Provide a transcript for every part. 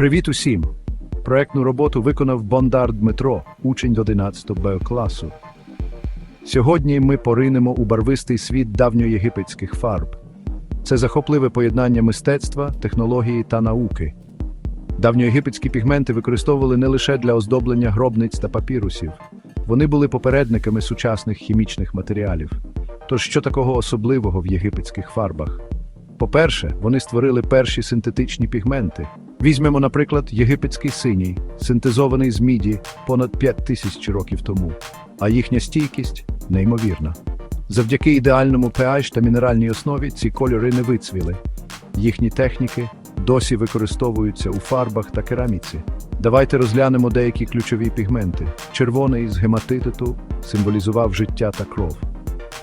Привіт усім! Проектну роботу виконав Бондар Дмитро, учень 11 Б класу. Сьогодні ми поринемо у барвистий світ давньоєгипетських фарб. Це захопливе поєднання мистецтва, технології та науки. Давньоєгипетські пігменти використовували не лише для оздоблення гробниць та папірусів, вони були попередниками сучасних хімічних матеріалів. Тож що такого особливого в єгипетських фарбах? По-перше, вони створили перші синтетичні пігменти. Візьмемо, наприклад, єгипетський синій, синтезований з міді понад 5 тисяч років тому, а їхня стійкість неймовірна. Завдяки ідеальному pH та мінеральній основі ці кольори не вицвіли. Їхні техніки досі використовуються у фарбах та кераміці. Давайте розглянемо деякі ключові пігменти. Червоний з гематититу символізував життя та кров.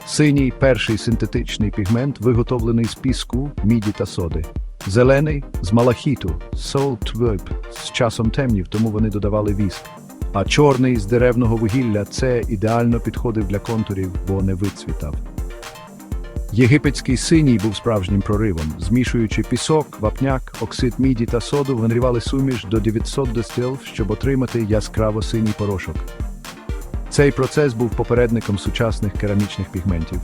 Синій перший синтетичний пігмент, виготовлений з піску, міді та соди. Зелений з малахіту, wood, з часом темнів, тому вони додавали віск. А чорний з деревного вугілля це ідеально підходив для контурів, бо не вицвітав. Єгипетський синій був справжнім проривом. Змішуючи пісок, вапняк, оксид міді та соду, вигрівали суміш до 900 дистил, щоб отримати яскраво синій порошок. Цей процес був попередником сучасних керамічних пігментів.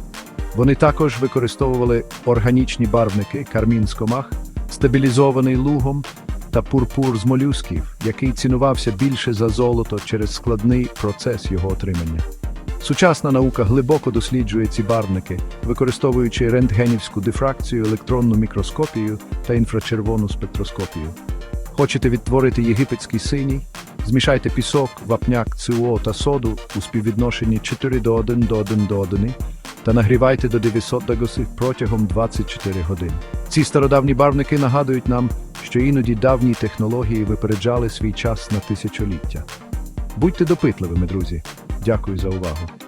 Вони також використовували органічні барвники, кармін з комах, стабілізований лугом та пурпур з молюсків, який цінувався більше за золото через складний процес його отримання. Сучасна наука глибоко досліджує ці барвники, використовуючи рентгенівську дифракцію, електронну мікроскопію та інфрачервону спектроскопію. Хочете відтворити єгипетський синій? Змішайте пісок, вапняк, ЦУО та соду у співвідношенні 4 до 1 до 1 до 1 та нагрівайте до 900 градусів протягом 24 годин. Ці стародавні барвники нагадують нам, що іноді давні технології випереджали свій час на тисячоліття. Будьте допитливими, друзі. Дякую за увагу.